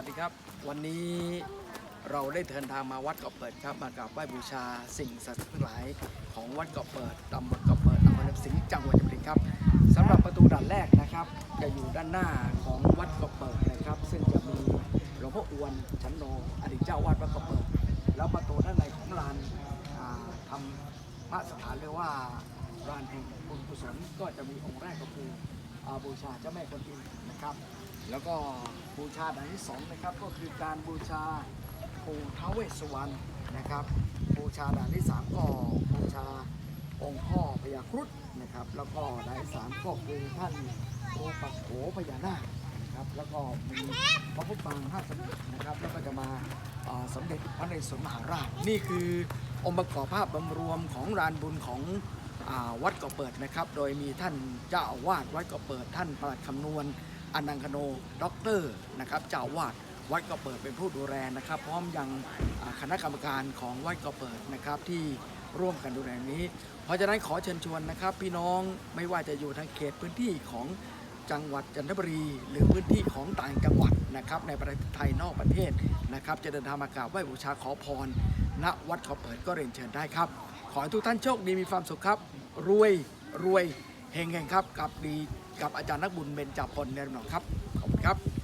วัสดีครับ วันนี้เราได้เดินทางมาวัดเกาะเปิดครับ มากราบไหว้บูชาสิ่งศักดิ์สิทธิ์ทั้งหลายของวัดเกาะเปิดตำบลเกาะเปิดอำเภอลำสิงห์จังหวัดจันทบุรีครับสำหรับประตูด่านแรกนะครับ จะอยู่ด้านหน้าของวัดเกาะเปิดนะครับ ซึ่งจะมีหลวงพ่ออวนชันโนอดีตเจ้าวาดวัดเกาะเปิด แล้วประตูด้านในของลานอ่าทำพระสถานเรียกว่าลานแห่งบุญกุศลก็จะมีองค์แรกก็คือ บูชาเจ้าแม่กวนอิมนะครับ แล้วก็บูชาด่านที่สองนะครับก็คือการบูชาปู่ท้าวเวสสวรรณนะครับ บูชาด่านที่สามก็บูชาองค์พ่อพญาครุฑนะครับ แล้วก็ด่านที่สามก็คือท่านโอปักโขพญานาคนะครับ แล้วก็มีพระพุทธปางห้าสมุทรนะครับ แล้วก็จะมาสมเด็จพระนเรศวรมหาราช นี่คือองค์ประกอบภาพรวมของลานบุญของ วัดเกาะเปิดนะครับ โดยมีท่านเจ้าอาวาสวัดเกาะเปิด ท่านปลัดคำนวณอนังคโนด็อกเตอร์นะครับเจ้าอาวาสวัดเกาะเปิดเป็นผู้ดูแลนะครับ พร้อมยังคณะกรรมการของวัดเกาะเปิดนะครับที่ร่วมกันดูแลนี้ เพราะฉะนั้นขอเชิญชวนนะครับ พี่น้องไม่ว่าจะอยู่ทางเขตพื้นที่ของจังหวัดจันทบุรี หรือพื้นที่ของต่างจังหวัดนะครับในประเทศไทยนอกประเทศนะครับ จะเดินทางมากราบไหว้บูชาขอพรณวัดขาเปิดก็เรียนเชิญได้ครับ ขอให้ทุกท่านโชคดีมีความสุขครับ รวยรวยเฮงเฮงครับ กับดีกับอาจารย์นักบุญเบญจพลเนรหนองครับ ขอบคุณครับ